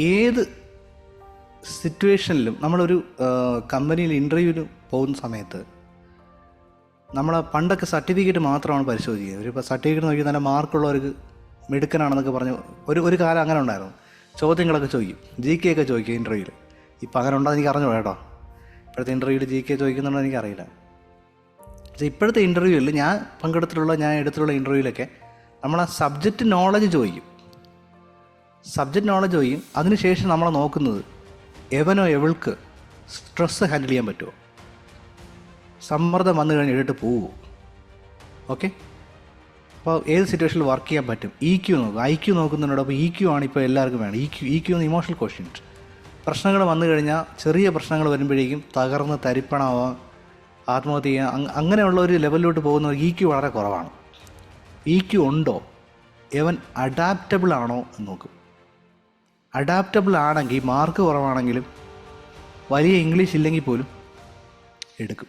ഏത് സിറ്റുവേഷനിലും നമ്മളൊരു കമ്പനിയിൽ ഇന്റർവ്യൂവിന് പോകുന്ന സമയത്ത് നമ്മൾ പണ്ടൊക്കെ സർട്ടിഫിക്കറ്റ് മാത്രമാണ് പരിശോധിക്കുന്നത് ഒരു സർട്ടിഫിക്കറ്റ് നോക്കി നല്ല മാർക്കുള്ളവർക്ക് മിടുക്കനാണെന്നൊക്കെ പറഞ്ഞു ഒരു ഒരു കാലം അങ്ങനെ ഉണ്ടായിരുന്നു. ചോദ്യങ്ങളൊക്കെ ചോദിക്കും. ജി കെ ഒക്കെ ചോദിക്കും ഇന്റർവ്യൂവിൽ ഇപ്പം അങ്ങനെ ഉണ്ടോ എനിക്ക് അറിഞ്ഞു കേട്ടോ. ഇപ്പോഴത്തെ ഇന്റർവ്യൂവിൽ ജി കെ ചോദിക്കുന്നുണ്ടോ എനിക്കറിയില്ല പക്ഷേ ഇപ്പോഴത്തെ ഇന്റർവ്യൂവിൽ ഞാൻ പങ്കെടുത്തിട്ടുള്ള ഞാൻ എടുത്തിട്ടുള്ള ഇന്റർവ്യൂവിലൊക്കെ നമ്മൾ സബ്ജക്റ്റ് നോളജ് ചോദിക്കും. സബ്ജക്റ്റ് നോളജ് ചോദിക്കും അതിനുശേഷം നമ്മൾ നോക്കുന്നത് എവനോ എവൾക്ക് സ്ട്രെസ്സ് ഹാൻഡിൽ ചെയ്യാൻ പറ്റുമോ സമ്മർദ്ദം വന്നു കഴിഞ്ഞ് എഴുതിട്ട് ഓക്കെ അപ്പോൾ ഏത് സിറ്റുവേഷനിൽ വർക്ക് ചെയ്യാൻ പറ്റും? ഇ ക്യു നോക്കും. ഐ ക്യു നോക്കുന്നതിനോടൊപ്പം ഇ ക്യു ആണ് ഇപ്പോൾ എല്ലാവർക്കും വേണം E Q E Q emotional questions പ്രശ്നങ്ങൾ വന്നു കഴിഞ്ഞാൽ ചെറിയ പ്രശ്നങ്ങൾ വരുമ്പോഴേക്കും തകർന്ന് തരിപ്പണാവാം ആത്മഹത്യ ചെയ്യാം. അങ് അങ്ങനെയുള്ള ഒരു ലെവലിലോട്ട് പോകുന്ന ഇ ക്യു വളരെ കുറവാണ്. ഇ ക്യു ഉണ്ടോ? എവൻ അഡാപ്റ്റബിൾ ആണോ എന്ന് നോക്കും. അഡാപ്റ്റബിൾ ആണെങ്കിൽ മാർക്ക് കുറവാണെങ്കിലും വലിയ ഇംഗ്ലീഷ് ഇല്ലെങ്കിൽ പോലും എടുക്കും.